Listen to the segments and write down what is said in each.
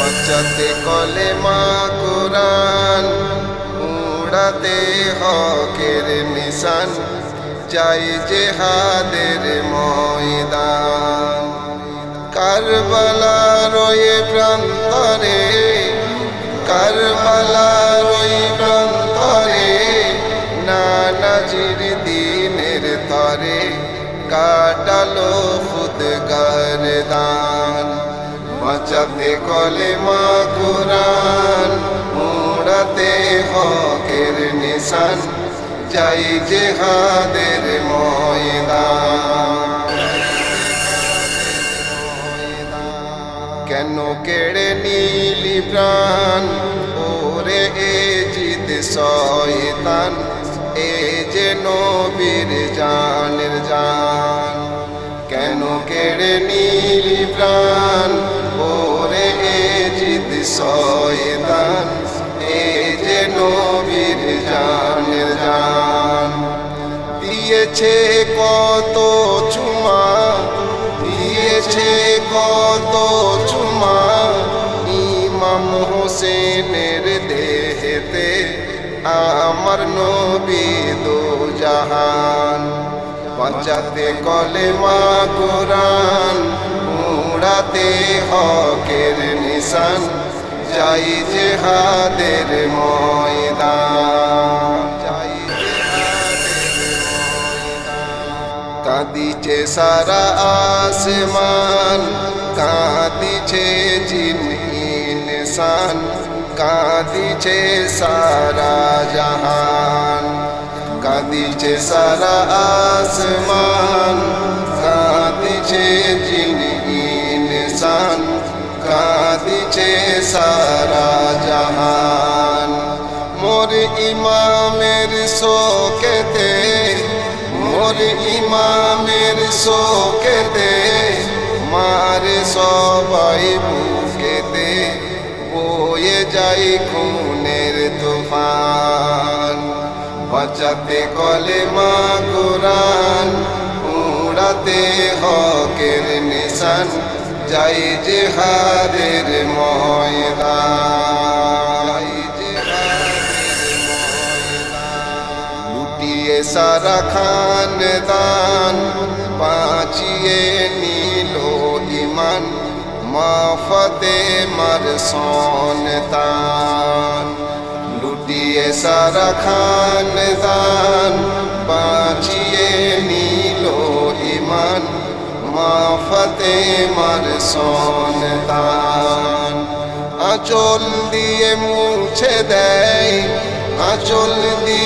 বাঁচাতে কলে মা কোরআন উড়াতে হকের নিশান, চাই জেহাদের ময়দান। কারবালার ওই প্রান্তরে, কারবালার ওই প্রান্তরে নানাজির দিনের তরে কাটালো খুদগার দান। বাঁচাতে কলে মা কোরআন উড়াতে হকের নিশান, চাই জেহাদের ময়দান। কেন কেড়ে নীলি প্রাণ? ওরে এ জিদ শয়তান, এ যে নবীর জানের জান। কেন কেড়ে নীলি প্রাণ? এ জিদ শয়তান এ যে নবীর জানের জান। দিয়েছে কত চুমা, দিয়েছে কত চুমা, ইমাম হোসেনের দেহেতে আমার নবী দো জাহান। বাঁচাতে কলে মা কোরআন উড়াতে হকের নিশান, যাই ময়দান, যাই কাঁদিছে সারা আসমান, কাঁদিছে জিন কাঁদিছে সারা জাহান, কাঁদিছে সারা আসমান। ইমামের শোকেতে, মোর ইমামের শোকেতে, মারে সবাই বুকেতে, বয়ে যাই খুনের তুফান। বাঁচাতে কলে মা কোরআন, উড়াতে হকের নিশান, যাই জেহাদের ময়দান। সারা খানদান বাঁচিয়ে নিল ইমান মাফতে মার সন্তান। লুটিয়ে সারা খানদান বাঁচিয়ে নিল ইমান মাফতে মার সন্তান। আঁচল দিয়ে মুছে দেয়, আঁচল দিয়ে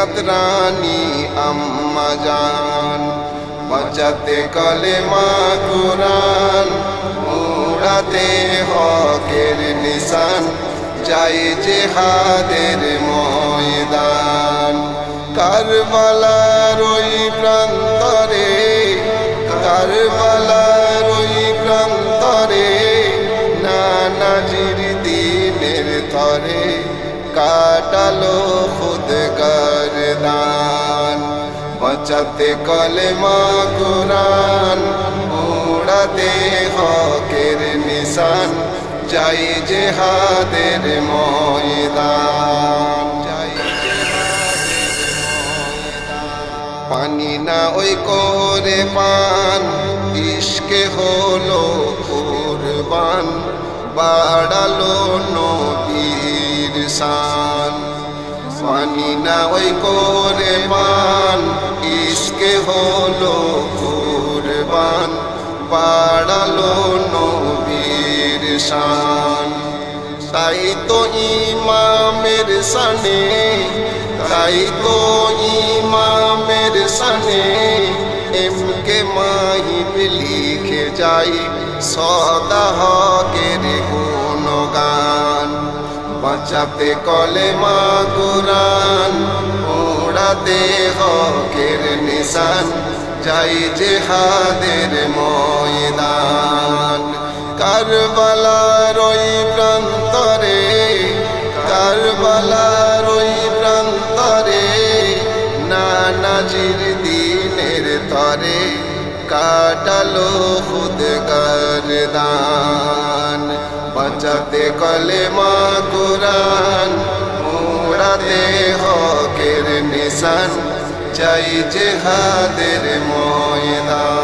জন্নত রানী আম্মা জান। বাঁচাতে কলে মা কোরআন উড়াতে হকের নিশান, যাই জেহাদের ময়দান। কারবালার ওই প্রান্তরে, কারবালার ওই প্রান্তরে নানাজির দিনের তরে কাটালো খুদগার দান। বাঁচাতে কলে মা কোরআন, উড়াতে হকের নিশান। যাই জেহাদের ময়দান, যাই পানি না ওই করে পান, ইশকে হলো কুরবান। বাড়ালো শান পানি না ওই করে পান, ইশকে হলো কুরবান, বাড়ালো নবীর শান। তাই তো ইমামের সানে তাই তো ইমামের সানে এম কে মাহিব লিখে যাই সদা বাঁচাতে কলে মা কোরআন উড়াতে হকের নিশান, যাই জেহাদের ময়দান। কারবালার ওই প্রান্তরে, কারবালার ওই প্রান্তরে নানাজির দিনের তরে কাটালো খুদ দান। বাঁচাতে কলে মা কুরান মোড়াতে হকের নিশান চাই জেহাদের ময়দান